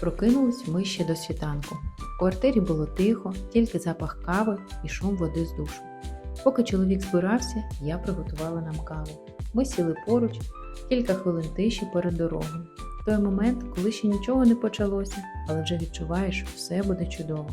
Прокинулись ми ще до світанку. В квартирі було тихо, тільки запах кави і шум води з душу. Поки чоловік збирався, я приготувала нам каву. Ми сіли поруч, кілька хвилин тиші перед дорогою. В той момент, коли ще нічого не почалося, але вже відчуваєш, що все буде чудово.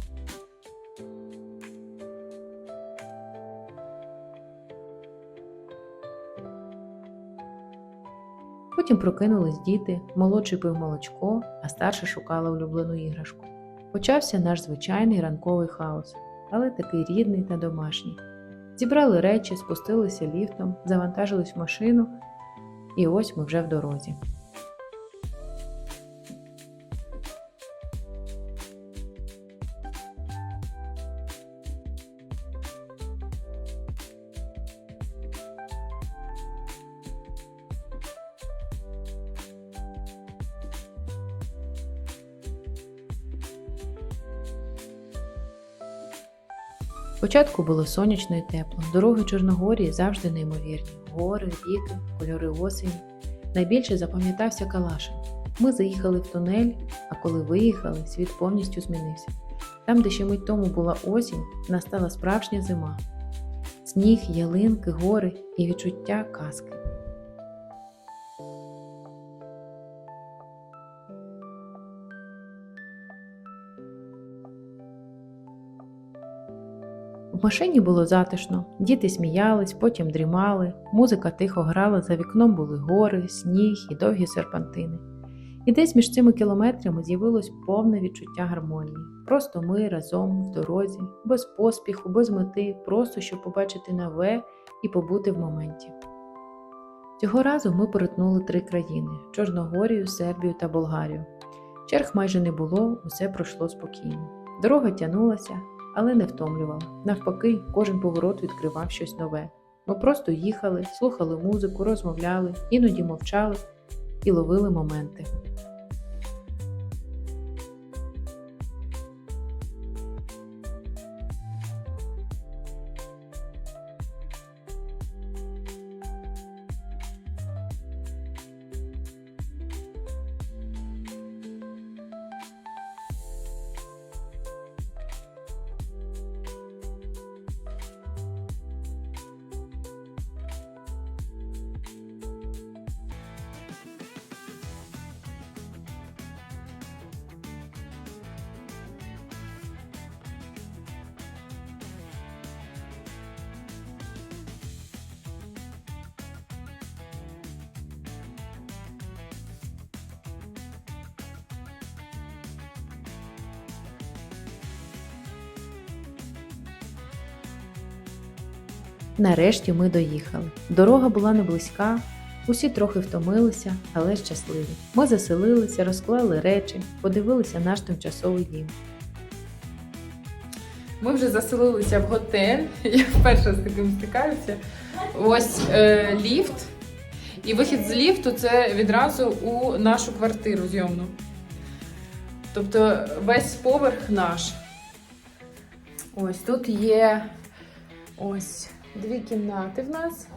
Потім прокинулись діти, молодший пив молочко, а старша шукала улюблену іграшку. Почався наш звичайний ранковий хаос, але такий рідний та домашній. Зібрали речі, спустилися ліфтом, завантажились в машину, і ось ми вже в дорозі. Спочатку було сонячно і тепло. Дороги Чорногорії завжди неймовірні. Гори, віки, кольори осені. Найбільше запам'ятався Калашин. Ми заїхали в тунель, а коли виїхали, світ повністю змінився. Там, де ще мить тому була осінь, настала справжня зима. Сніг, ялинки, гори і відчуття казки. В машині було затишно, діти сміялись, потім дрімали, музика тихо грала, за вікном були гори, сніг і довгі серпантини. І десь між цими кілометрами з'явилось повне відчуття гармонії. Просто ми разом в дорозі, без поспіху, без мети, просто щоб побачити нове і побути в моменті. Цього разу ми перетнули три країни: Чорногорію, Сербію та Болгарію. Черг майже не було, усе пройшло спокійно. Дорога тягнулася, але не втомлювала. Навпаки, кожен поворот відкривав щось нове. Ми просто їхали, слухали музику, розмовляли, іноді мовчали і ловили моменти. Нарешті ми доїхали. Дорога була не близька, усі трохи втомилися, але щасливі. Ми заселилися, розклали речі, подивилися наш тимчасовий дім. Ми вже заселилися в готель. Я вперше з таким стикаюся. Ось е, ліфт. І вихід з ліфту це відразу у нашу квартиру зйомну. Тобто весь поверх наш. Ось тут є ось дві кімнати в нас.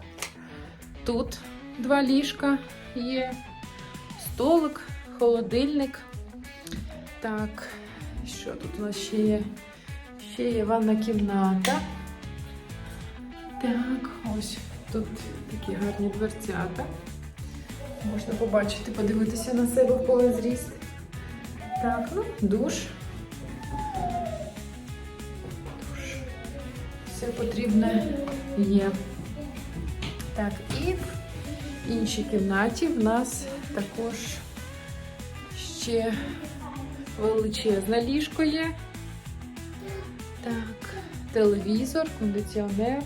Тут два ліжка є, столик, холодильник. Так, що тут у нас ще є? Ще є ванна кімната. Так, ось тут такі гарні дверцята. Можна побачити, подивитися на себе в поле зріст. Так, ну, душ. Все потрібне є. Так, і в іншій кімнаті в нас також ще величезне ліжко є. Так, телевізор, кондиціонер.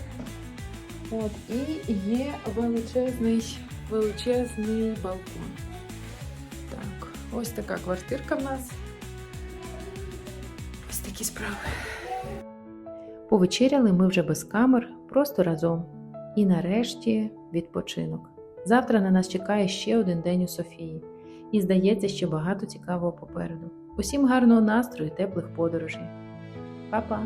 От, і є величезний, величезний балкон. Так, ось така квартирка в нас. Ось такі справи. Повечеряли ми вже без камер, просто разом. І нарешті відпочинок. Завтра на нас чекає ще один день у Софії, і здається, ще багато цікавого попереду. Усім гарного настрою і теплих подорожей. Па-па!